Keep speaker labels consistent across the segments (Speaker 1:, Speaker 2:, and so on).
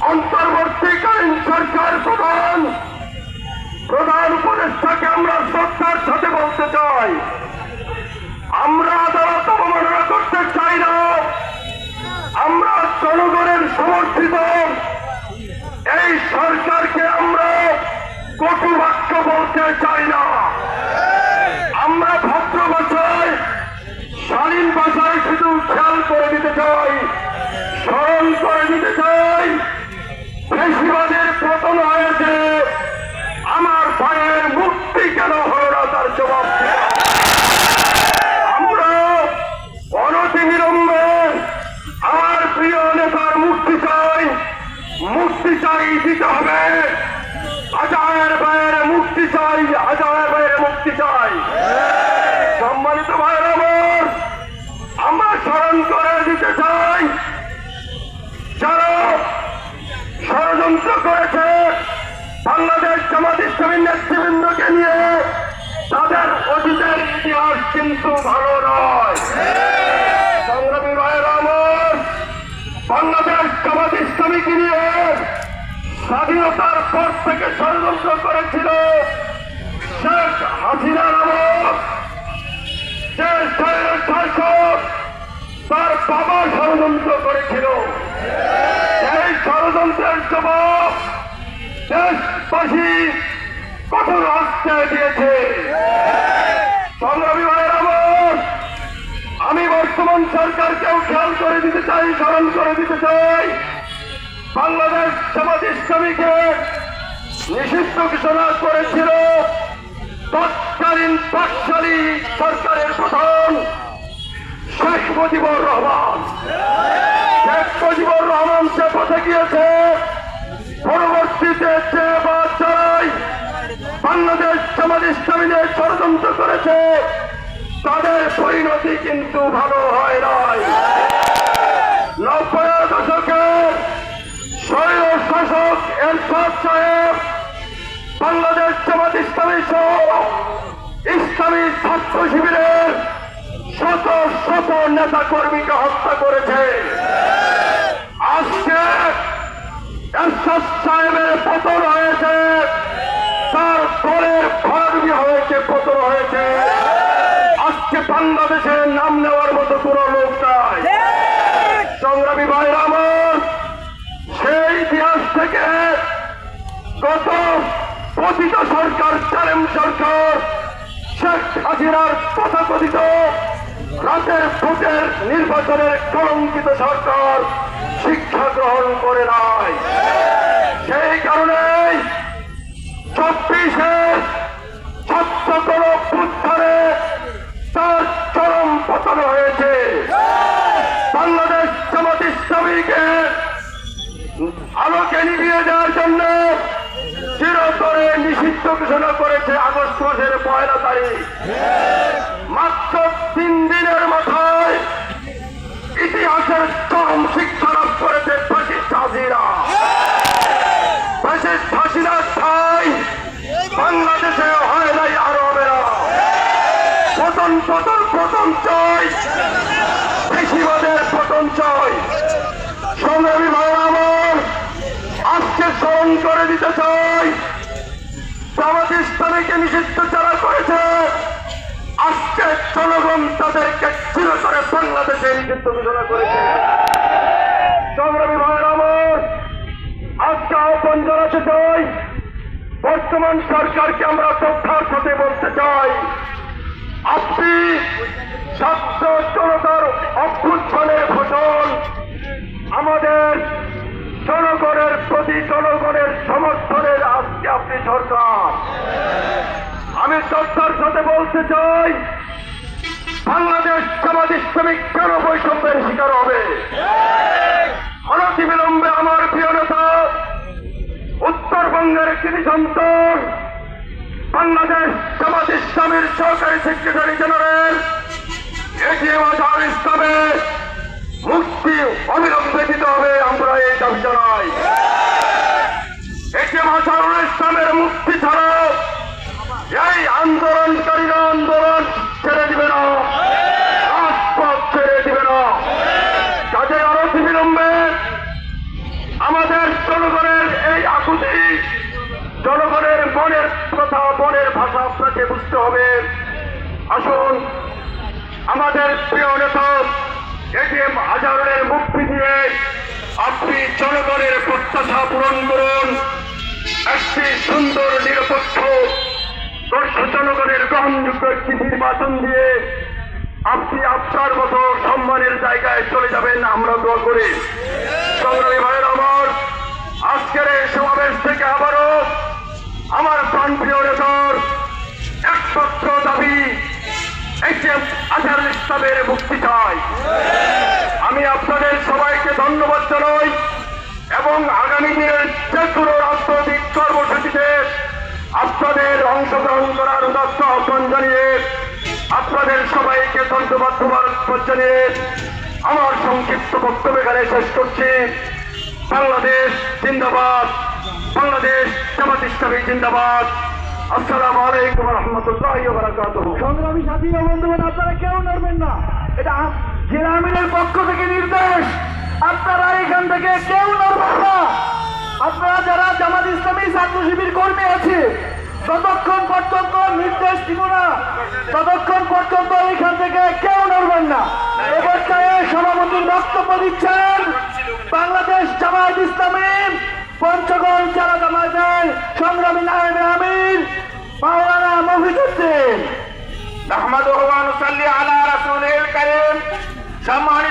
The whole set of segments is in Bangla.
Speaker 1: অন্তর্বর্তীকালীন সরকার প্রধান প্রধান উপদেষ্টাকে আমরা শ্রদ্ধার সাথে বলতে চাই। আমরা আদালত অবমাননা করতে চাই না। আমরা জনগণের সমর্থিত। এই সরকারকে আমরা কটু বাক্য বলতে চাই না। আমরা ভদ্র ভাষায় শালীন ভাষায় শুধু খেয়াল করে দিতে চাই, স্মরণ করে দিতে চাই। ফেসিবাদের পতন হয়েছে কিন্তু ভালো নয়। সংগ্রামী ভাইয়ের আমার বাংলাদেশ জামাত ইসলামীকে নিয়ে স্বাধীনতার পর থেকে ষড়যন্ত্র করেছিল শেখ হাসিনা যে শাসক তার বাবা ষড়যন্ত্র করেছিল। এই ষড়যন্ত্রের জবাব দেশবাসী কঠোর হস্তে দিয়েছে। সংগ্রামী আমি বর্তমান সরকারকেও খেয়াল করে দিতে চাই, স্মরণ করে দিতে চাই। বাংলাদেশ সমাজ ইসলামীকে নিষিদ্ধ ঘোষণা করেছিল তৎকালীন পাকশালী সরকারের প্রধান শেখ মুজিবুর রহমান। শেখ মুজিবুর রহমান সে পথে গিয়েছে, পরবর্তীতে যে বা যারাই বাংলাদেশ সমাজ ইসলামী নিয়ে ষড়যন্ত্র করেছে তাদের পরিণতি কিন্তু ভালো হয় নাই। নব্বই দশকের স্বৈর শাসক এরশাদ সাহেব বাংলাদেশ জামাত ইসলামী সহ ইসলামী ছাত্র শিবিরের শত শত নেতা কর্মীকে হত্যা করেছে। আজকে এরশাদ সাহেবের পতন হয়েছে, তার দলের ভরাডুবি হয়েছে পতন। বাংলাদেশের নাম নেওয়ার মতো কোন লোক নাই। সংগ্রামী ভাইরা আমার সেই ইতিহাস থেকে গত পতিত সরকার চালেম সরকার শেখ হাসিনার তথাকথিত রাতের ভোটের নির্বাচনের কলঙ্কিত সরকার শিক্ষা গ্রহণ করে নাই। সেই কারণে চব্বিশে ছাত্র ইসলামীকে আলোকে নিভিয়ে দেওয়ার জন্য চিরতরে নিষিদ্ধ ঘোষণা করেছে আগস্ট মাসের পয়লা তারিখ। মাত্র তিন দিনের মাথায় ইতিহাসের চরম শিক্ষা লাভ করেছে ফ্যাসিস্ট হাসিনা। ফ্যাসিস্ট হাসিনার ঠাই বাংলাদেশে হয় নাই আর হবে না পতন পতন চাই কৃষিবাদের পতন চাই সংগ্রামী ভাই আমার আজকে স্মরণ করে দিতে চাই। জামাত ইসলামীকে নিষিদ্ধ যারা করেছে, আজকে জনগণ তাদেরকে চিরতরে বাংলাদেশে নিষিদ্ধ ঘোষণা করেছে। সংগ্রামী ভাই আমার আজকে আহ্বান জানাতে চাই, বর্তমান সরকারকে আমরা শ্রদ্ধার সাথে বলতে চাই, আপনি ছাত্র জনতার অভ্যুত্থানের ফসল আমাদের জনগণের প্রতি জনগণের সমর্থনের আজকে আপনি সরকার। আমি শ্রদ্ধার সাথে বলতে চাই, বাংলাদেশ সমাজ ইসলামিক কেন বৈষম্যের শিকার হবে। অনতি বিলম্বে আমার প্রিয় নেতা, উত্তরবঙ্গের কৃষি সন্তান বাংলাদেশ জামাত ইসলামের সহকারী সেক্রেটারি জেনারেল
Speaker 2: আপনাকে বুঝতে হবে। আসুন, আমাদের প্রিয় নেতা, এটিএম আজহারের মুক্তি দিয়ে আপনি জনগণের প্রত্যাশা পূরণ করুন। একটি সুন্দর, নিরপেক্ষ দর্শ জনগণের গ্রহণযোগ্য একটি নির্বাচন দিয়ে আপনি আপনার মতো সম্মানের জায়গায় চলে যাবেন। আমরা দোয়া করি। সংগ্রামী ভাইয়ের আমার ইসলামের মুক্তি চাই। আমি আপনাদের সবাইকে ধন্যবাদ জানাই এবং আগামী দিনের যে রাজনৈতিক কর্মসূচিতে আপনাদের অংশগ্রহণ করার উদাত্ত আহ্বান জানিয়ে আপনাদের সবাইকে ধন্যবাদ, মোবারকবাদ জানিয়ে আমার সংক্ষিপ্ত বক্তব্য এখানে শেষ করছি। বাংলাদেশ জিন্দাবাদ। বাংলাদেশ জামাত ইসলামী জিন্দাবাদ। আসসালামু আলাইকুম রহমতুল্লাহ
Speaker 3: সংগ্রামী সাথী বন্ধুগণ, আপনারা কেউ নড়বেন না। এটা আম- জেলা আমিনের পক্ষ থেকে নির্দেশ। আপনারা এখান থেকে কেউ নড়বেন না। আপনারা যারা জামাত ইসলামী ছাত্র শিবির কর্মী আছে, ততক্ষণ পর্যন্ত নির্দেশ দিব না। ততক্ষণ পর্যন্ত এখান থেকে কেউ নড়বেন না। এ পর্যায়ে সভাপতির বক্তব্য দিচ্ছেন বাংলাদেশ জামায়াত ইসলামী পঞ্চগড় জেলা জামায়াতের সংগ্রামী নায়েবে আমির। মাওলানা মফিজুদ্দিন
Speaker 2: আহমদুহু ওয়া নুসাল্লি আলা রাসূলিল কারীম। সম্মানিত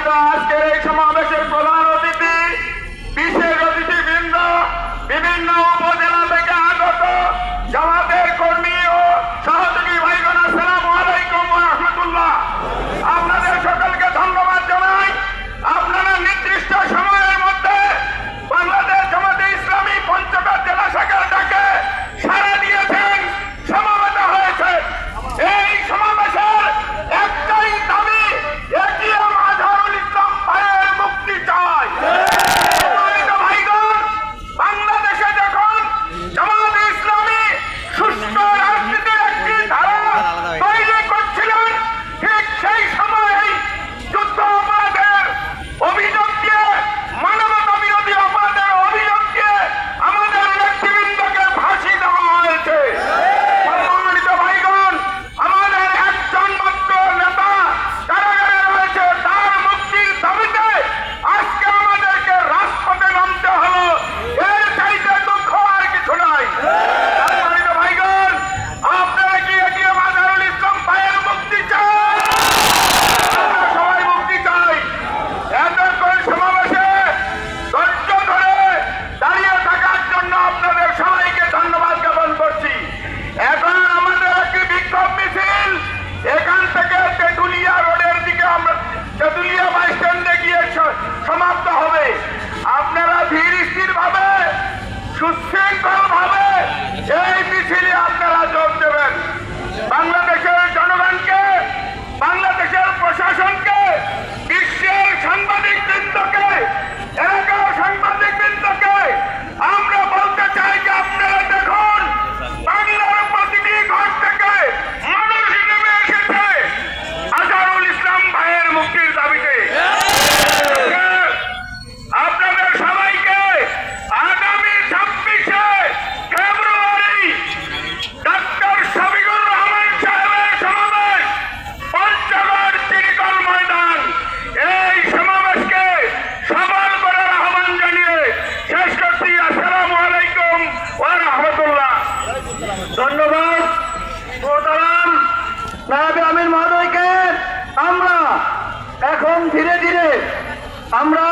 Speaker 3: আমরা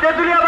Speaker 3: তেঁতুলিয়া